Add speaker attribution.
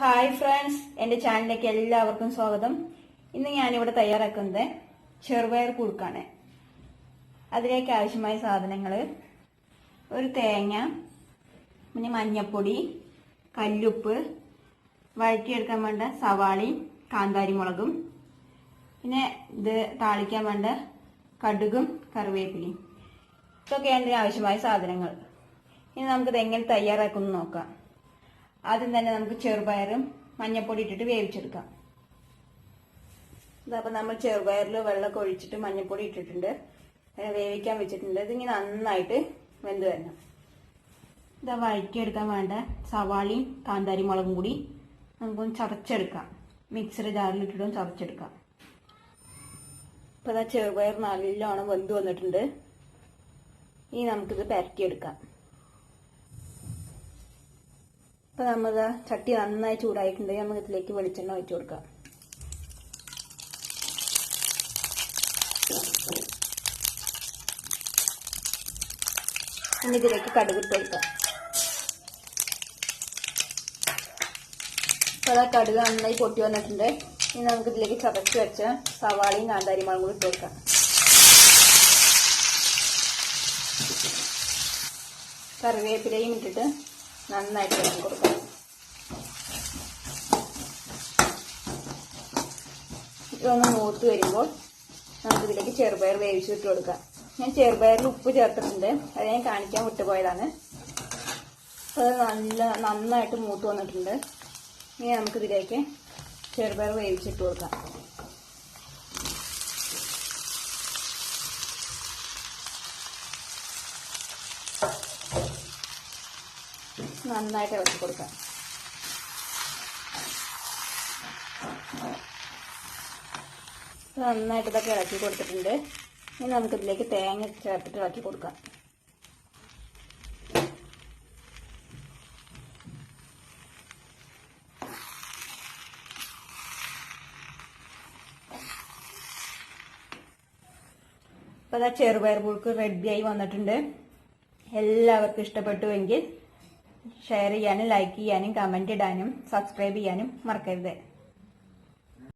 Speaker 1: Hi friends എന്റെ ചാനലിലേക്ക് എല്ലാവർക്കും സ്വാഗതം. ഇന്ന് ഞാനിവിടെ തയ്യാറാക്കുന്നത് ചെറുപയർ കുറുക്കാണ് അതിലേക്ക് ആവശ്യമായ സാധനങ്ങൾ ഒരു തേങ്ങ പിന്നെ മഞ്ഞപ്പൊടി കല്ലുപ്പ് വഴറ്റിയെടുക്കാൻ വേണ്ട സവാളയും കാന്താരി മുളകും പിന്നെ ഇത് താളിക്കാൻ വേണ്ട കടുകും കറിവേപ്പിലയും. ഇതൊക്കെയാണ് ഇതിന് ആവശ്യമായ സാധനങ്ങൾ. ഇനി നമുക്കിത് എങ്ങനെ തയ്യാറാക്കുന്നു നോക്കാം. ആദ്യം തന്നെ നമുക്ക് ചെറുപയറും മഞ്ഞപ്പൊടി ഇട്ടിട്ട് വേവിച്ചെടുക്കാം. ഇതപ്പോൾ നമ്മൾ ചെറുപയറിൽ വെള്ളമൊക്കെ ഒഴിച്ചിട്ട് മഞ്ഞപ്പൊടി ഇട്ടിട്ടുണ്ട്. വേവിക്കാൻ വെച്ചിട്ടുണ്ട്. ഇതിങ്ങനെ നന്നായിട്ട് വെന്ത് വരണം. ഇതാ വഴറ്റിയെടുക്കാൻ വേണ്ട സവാളയും കാന്താരി മുളകും കൂടി നമുക്കൊന്ന് ചതച്ചെടുക്കാം. മിക്സറി ജാറിലിട്ടിട്ടും ചതച്ചെടുക്കാം. ഇപ്പോൾ ഇതാ ചെറുപയർ നല്ലോണം വെന്ത് വന്നിട്ടുണ്ട്. ഇനി നമുക്കിത് പരട്ടിയെടുക്കാം. ഇപ്പൊ നമ്മൾ ചട്ടി നന്നായി ചൂടായിട്ടുണ്ടെങ്കിൽ നമുക്ക് ഇതിലേക്ക് വെളിച്ചെണ്ണ ഒഴിച്ചു കൊടുക്കാം. ഇനി ഇതിലേക്ക് കടുകിട്ട് കൊടുക്കാം. അപ്പൊ ആ കടുക് നന്നായി പൊട്ടി വന്നിട്ടുണ്ട്. ഇനി നമുക്ക് ഇതിലേക്ക് ചതച്ച് വെച്ച സവാളയും കാന്താരി മുളകും കൂടി ഇട്ട് കൊടുക്കാം. കറിവേപ്പിലയും ഇട്ടിട്ട് നന്നായിട്ട് ഇളക്കി കൊടുക്കാം ഇതൊന്ന് മൂത്ത് വരുമ്പോൾ നമുക്ക് ഇതിലേക്ക് ചെറുപയർ വേവിച്ചിട്ട് കൊടുക്കാം. ഞാൻ ചെറുപയറിൽ ഉപ്പ് ചേർത്തിട്ടുണ്ട്. അത് ഞാൻ കാണിക്കാൻ വിട്ടുപോയതാണ്. അത് നല്ല നന്നായിട്ട് മൂത്ത് വന്നിട്ടുണ്ട്. ഇനി നമുക്കിതിലേക്ക് ചെറുപയർ വേവിച്ചിട്ട് കൊടുക്കാം. നന്നായിട്ട് ഇളക്കി കൊടുക്കാം. നന്നായിട്ട് ഇതൊക്കെ ഇളക്കി കൊടുത്തിട്ടുണ്ട്. ഇനി നമുക്കിതിലേക്ക് തേങ്ങ ചേർത്തിട്ട് ഇളക്കി കൊടുക്കാം. അപ്പോൾ അതാ ചെറുപയർ പുഴുക്ക് റെഡിയായി വന്നിട്ടുണ്ട്. എല്ലാവർക്കും ഇഷ്ടപ്പെട്ടുവെങ്കിൽ ഷെയർ ചെയ്യാനും ലൈക്ക് ചെയ്യാനും കമന്റ് ഇടാനും സബ്സ്ക്രൈബ് ചെയ്യാനും മറക്കരുത്.